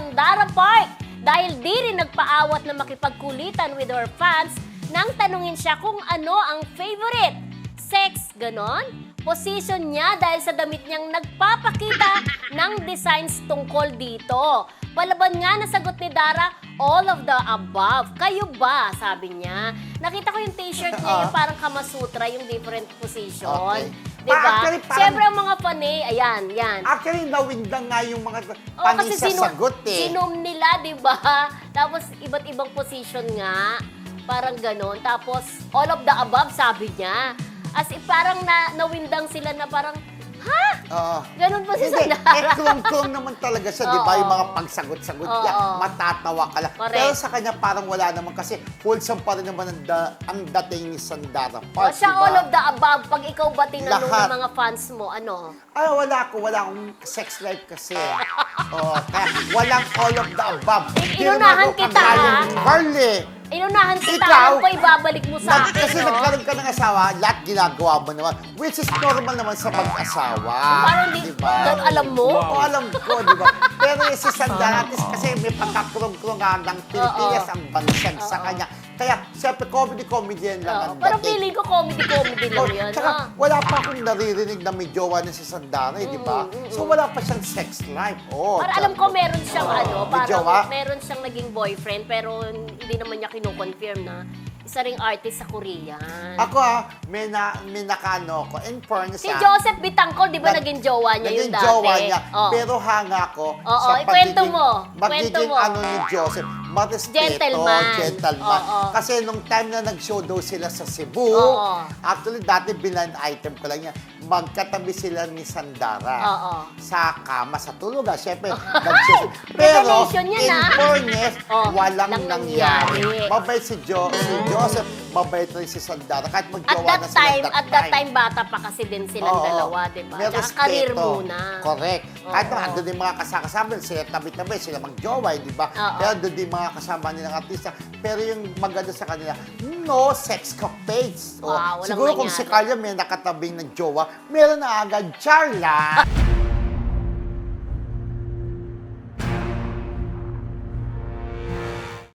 Sandara Park dahil di rin nagpaawat na makipagkulitan with her fans nang tanungin siya kung ano ang favorite sex, ganon? Position niya dahil sa damit niyang nagpapakita ng designs tungkol dito. Palaban nga na sagot ni Dara, all of the above. Kayo ba? Sabi niya. Nakita ko yung t-shirt niya, yung parang kamasutra, yung different position. Okay. Diba? Pa- actually, parang- Siyempre, ang panay, ayan, yan. Actually, nawindang nga yung mga Oo, panis sa sinu- sagot eh. sinom nila, di ba? Tapos, iba't ibang position nga. Parang ganon. Tapos, all of the above, sabi niya. As in, parang na, nawindang sila na parang, ha? Oo. Ganon po si Hindi, Sandara. eh, klong-klong naman talaga siya, di ba? Oo. Yung mga pagsagot-sagot Oo. niya, matatawa ka lang. Correct. Pero sa kanya parang wala naman kasi wholesome pa rin naman ang, da- ang dating ni Sandara Park, siya di ba? all of the above. Pag ikaw ba tinanong Lahat. ng mga fans mo, ano? Ay, wala ko. Wala akong sex life kasi. Oo, kaya walang all of the above. Eh, inunahan kita, ha? Carly. Inunahan kita, Ikaw, alam ko ibabalik mo sa akin, kasi no? nagkaroon ka ng asawa, lahat ginagawa mo naman. Which is normal naman sa mag-asawa. Parang di, ba? gan- alam mo? Oo, alam ko, di ba? Pero yung si Sandara, at least kasi may pagkakrong-krong nga ng Pilipinas ang bansag sa kanya. Kaya, siyempre, comedy-comedy yan lang Oo, ang parang dating. feeling ko comedy-comedy lang Oh, yan. Tsaka, ah. wala pa akong naririnig na may jowa na si Sandara, eh, di ba? So, wala pa siyang sex life. Oh, Para alam ko meron siyang Oo. ano, May jowa? parang meron siyang naging boyfriend pero hindi naman niya kino-confirm na isa ring artist sa Korean. Ako ah, may, na, may nakano ko. In fairness si ah, Joseph Bitangkol, di ba Nag- naging jowa niya Naging yung dati? jowa niya. Oh. Pero hanga ko Oo, ikwento mo. Kwento Magiging mo. ano ni Joseph, marespeto, Gentleman. gentleman. Oo. Kasi nung time na nag-show daw sila sa Cebu, Oo. actually dati blind item ko lang yan, magkatabi sila ni Sandara. Oo. Sa kama, sa tulugan. Siyempre, nag-show. Pero, Revelation yan, in ah. fairness, Oh, walang lang nangyari. nangyari. Mabait si, jo si Joseph, mabait rin si Sandara. Kahit At magjowa that na sila time, at that time bata pa kasi din silang Oo. dalawa, di ba? May Tsaka respeto. career muna. Correct. Kahit Oo. naman, andun din mga kasakasama, sila tabi-tabi, sila magjowa, di ba? Oo. Pero andun din mga kasama nilang artista. Pero yung maganda sa kanila, no sex capades. O, Wow, walang siguro kung nangyari. si Carla may nakatabing ng jowa, meron na agad, charla.